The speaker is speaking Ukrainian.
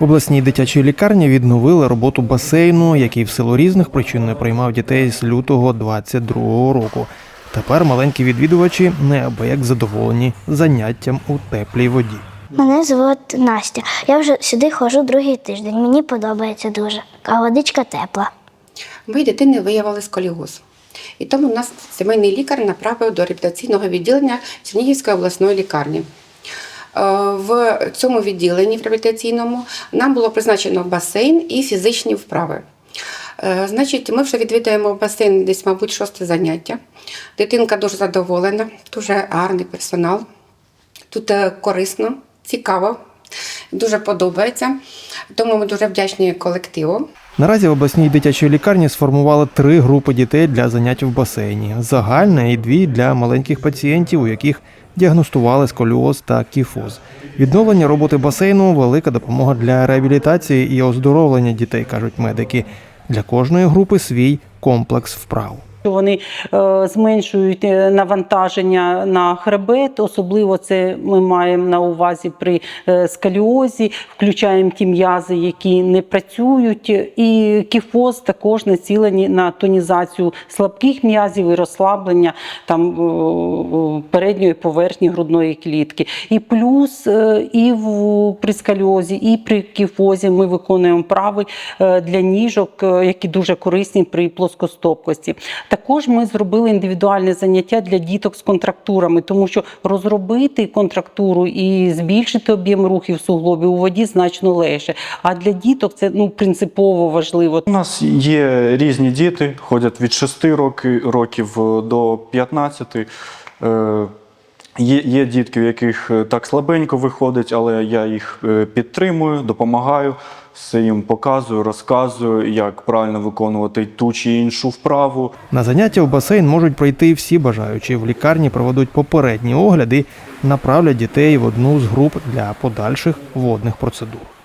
В обласній дитячій лікарні відновили роботу басейну, який в силу різних причин не приймав дітей з лютого 22-го року. Тепер маленькі відвідувачі неабияк задоволені заняттям у теплій воді. Мене звуть Настя. Я вже сюди ходжу другий тиждень. Мені подобається дуже. А водичка тепла. Моїй дитини виявили сколіоз. І тому нас сімейний лікар направив до реабілітаційного відділення Чернігівської обласної лікарні. Е, В цьому відділенні в реабілітаційному нам було призначено басейн і фізичні вправи. Е, Значить, ми вже відвідуємо басейн десь, мабуть, шосте заняття. Дитинка дуже задоволена, дуже гарний персонал. Тут е, корисно, цікаво, дуже подобається. Тому ми дуже вдячні колективу. Наразі в обласній дитячій лікарні сформували три групи дітей для занять в басейні: загальна і дві для маленьких пацієнтів, у яких діагностували сколіоз та кіфоз. Відновлення роботи басейну велика допомога для реабілітації і оздоровлення дітей, кажуть медики. Для кожної групи свій комплекс вправ. Що Вони е, зменшують е, навантаження на хребет, особливо це ми маємо на увазі при е, скаліозі, включаємо ті м'язи, які не працюють, і кіфоз також націлені на тонізацію слабких м'язів і розслаблення там передньої поверхні грудної клітки. І плюс і в при скаліозі, і при кіфозі ми виконуємо вправи е, для ніжок, які дуже корисні при плоскостопкості. Також ми зробили індивідуальне заняття для діток з контрактурами, тому що розробити контрактуру і збільшити об'єм рухів суглобів у воді значно легше. А для діток це ну принципово важливо. У нас є різні діти, ходять від 6 роки- років е, до 15. Є, є дітки, в яких е, так слабенько виходить, але я їх е, підтримую, допомагаю, все їм показую, розказую, як правильно виконувати ту чи іншу вправу. На заняття в басейн можуть прийти всі бажаючі. В лікарні проведуть попередні огляди, направлять дітей в одну з груп для подальших водних процедур.